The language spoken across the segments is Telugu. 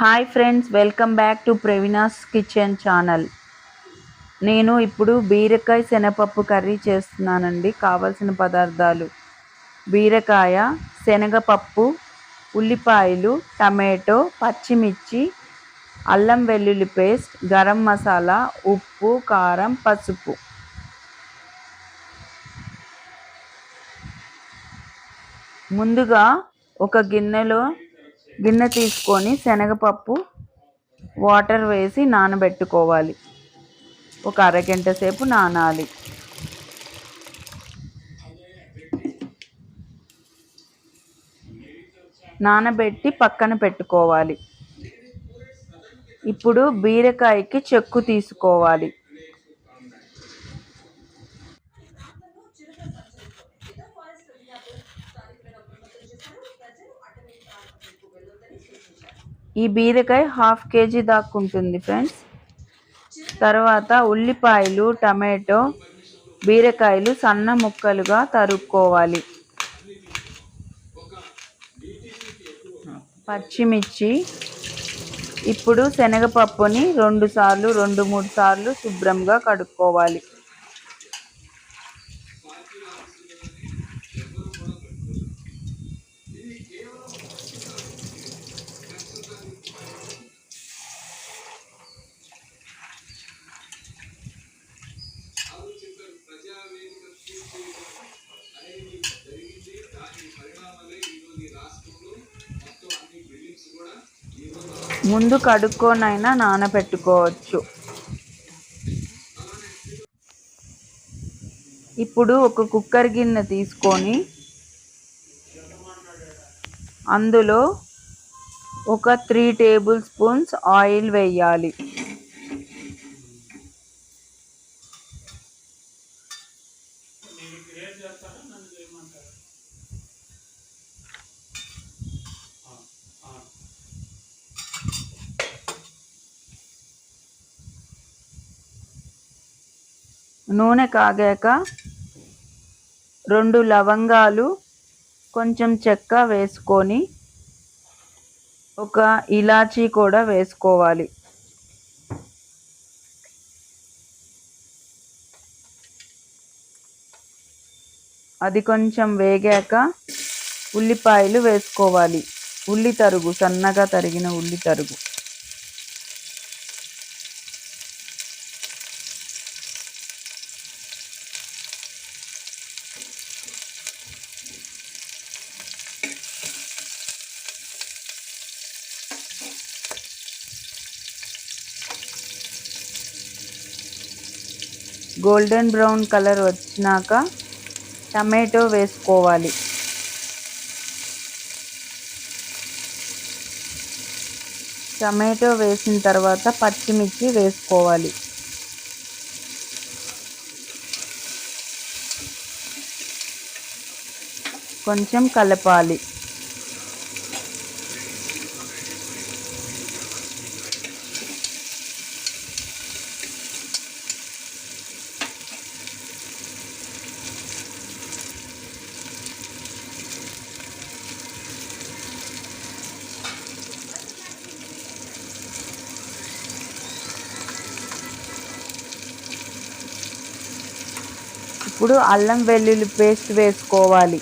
Hi friends welcome back to Praveena's kitchen channel. నేను ఇప్పుడు బీరకాయ శనగపప్పు కర్రీ చేస్తున్నానండి. కావలసిన పదార్థాలు బీరకాయ శనగపప్పు ఉల్లిపాయలు టమాటో పచ్చిమిర్చి అల్లం వెల్లుల్లి పేస్ట్ గరం మసాలా ఉప్పు కారం పసుపు. ముందుగా ఒక గిన్నెలో గిన్నె తీసుకొని శనగపప్పు వాటర్ వేసి నానబెట్టుకోవాలి. ఒక అరగంట సేపు నానాలి. నానబెట్టి పక్కన పెట్టుకోవాలి. ఇప్పుడు బీరకాయకి చెక్కు తీసుకోవాలి. ఈ బీరకాయ హాఫ్ కేజీ దాక్కుంటుంది ఫ్రెండ్స్. తర్వాత ఉల్లిపాయలు టమాటో బీరకాయలు సన్న ముక్కలుగా తరుక్కోవాలి. పచ్చిమిర్చి ఇప్పుడు శనగపప్పుని రెండు సార్లు రెండు మూడు సార్లు శుభ్రంగా కడుక్కోవాలి. ముందు కడుక్కోనైనా నానబెట్టుకోవచ్చు. ఇప్పుడు ఒక కుక్కర్ గిన్నె తీసుకొని అందులో ఒక త్రీ టేబుల్ స్పూన్స్ ఆయిల్ వేయాలి. నూనె కాగాక రెండు లవంగాలు కొంచెం చెక్క వేసుకొని ఒక ఇలాచీ కూడా వేసుకోవాలి. అది కొంచెం వేగాక ఉల్లిపాయలు వేసుకోవాలి. ఉల్లి తరుగు సన్నగా తరిగిన ఉల్లి తరుగు. గోల్డెన్ బ్రౌన్ కలర్ వచ్చినాక టమాటో వేసుకోవాలి. టమాటో వేసిన తర్వాత పచ్చిమిర్చి వేసుకోవాలి. కొంచెం కలపాలి. ఇప్పుడు అల్లం వెల్లుల్లి పేస్ట్ వేసుకోవాలి.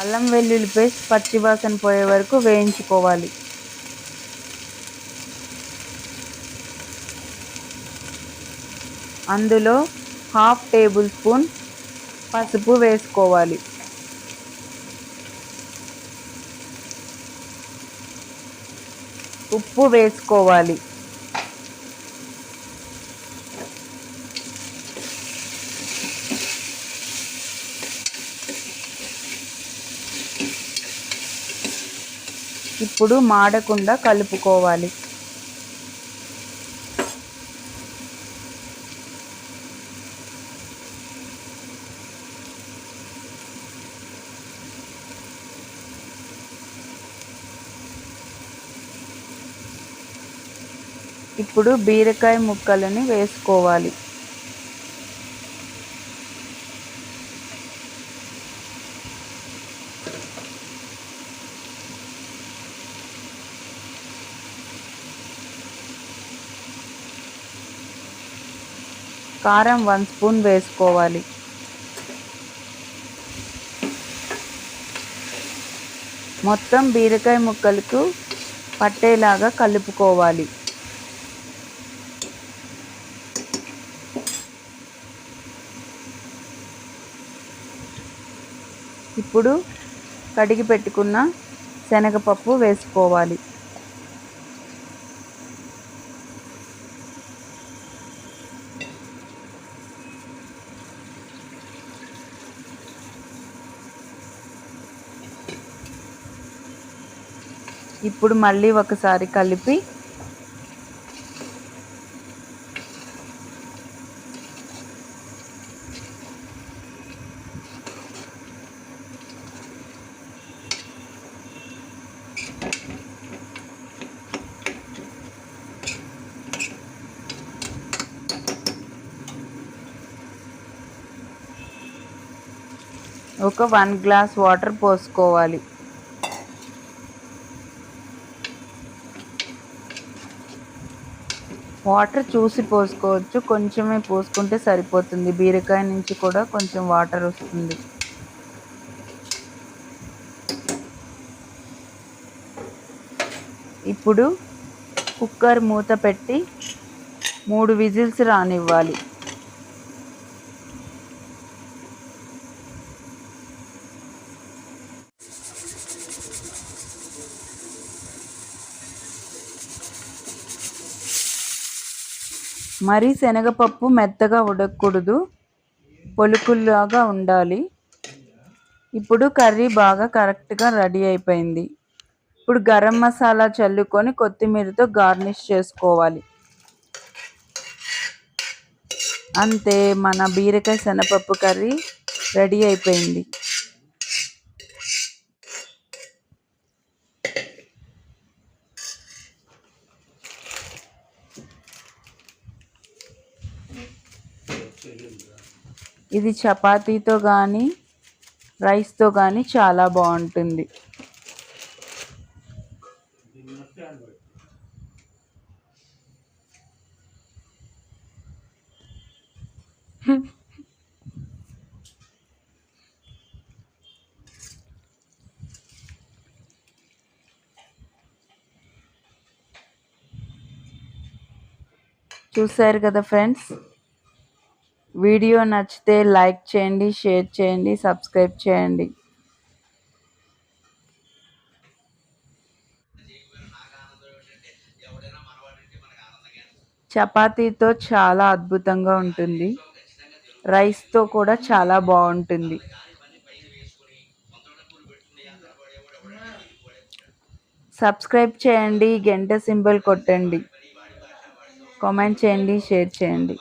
అల్లం వెల్లుల్లి పేస్ట్ పచ్చివాసన పోయే వరకు వేయించుకోవాలి. అందులో హాఫ్ టేబుల్ స్పూన్ పసుపు వేసుకోవాలి. ఉప్పు వేసుకోవాలి. ఇప్పుడు మాడకుండా కలుపుకోవాలి. ఇప్పుడు బీరకాయ ముక్కలని వేసుకోవాలి. కారం వన్ స్పూన్ వేసుకోవాలి. మొత్తం బీరకాయ ముక్కలకు పట్టేలాగా కలుపుకోవాలి. ఇప్పుడు కడిగి పెట్టుకున్న శనగపప్పు వేసుకోవాలి. ఇప్పుడు మళ్ళీ ఒకసారి కలిపి ఒక వన్ గ్లాస్ వాటర్ పోసుకోవాలి. వాటర్ చూసి పోసుకోవచ్చు. కొంచెమే పోసుకుంటే సరిపోతుంది. బీరకాయ నుంచి కూడా కొంచెం వాటర్ వస్తుంది. ఇప్పుడు కుక్కర్ మూత పెట్టి మూడు విజిల్స్ రానివ్వాలి. మరీ శనగపప్పు మెత్తగా ఉడకూడదు పొలుకుల్లాగా ఉండాలి. ఇప్పుడు కర్రీ బాగా కరెక్ట్గా రెడీ అయిపోయింది. ఇప్పుడు గరం మసాలా చల్లుకొని కొత్తిమీరతో గార్నిష్ చేసుకోవాలి. అంతే మన బీరకాయ శనగపప్పు కర్రీ రెడీ అయిపోయింది. ఇది చపాతీతో కానీ రైస్తో కానీ చాలా బాగుంటుంది. చూశారు కదా ఫ్రెండ్స్? వీడియో నచ్చితే లైక్ చేయండి షేర్ చేయండి సబ్స్క్రైబ్ చేయండి. చపాతీతో చాలా అద్భుతంగా ఉంటుంది. రైస్తో కూడా చాలా బాగుంటుంది. సబ్స్క్రైబ్ చేయండి గంట సింబల్ కొట్టండి. కామెంట్ చేయండి షేర్ చేయండి.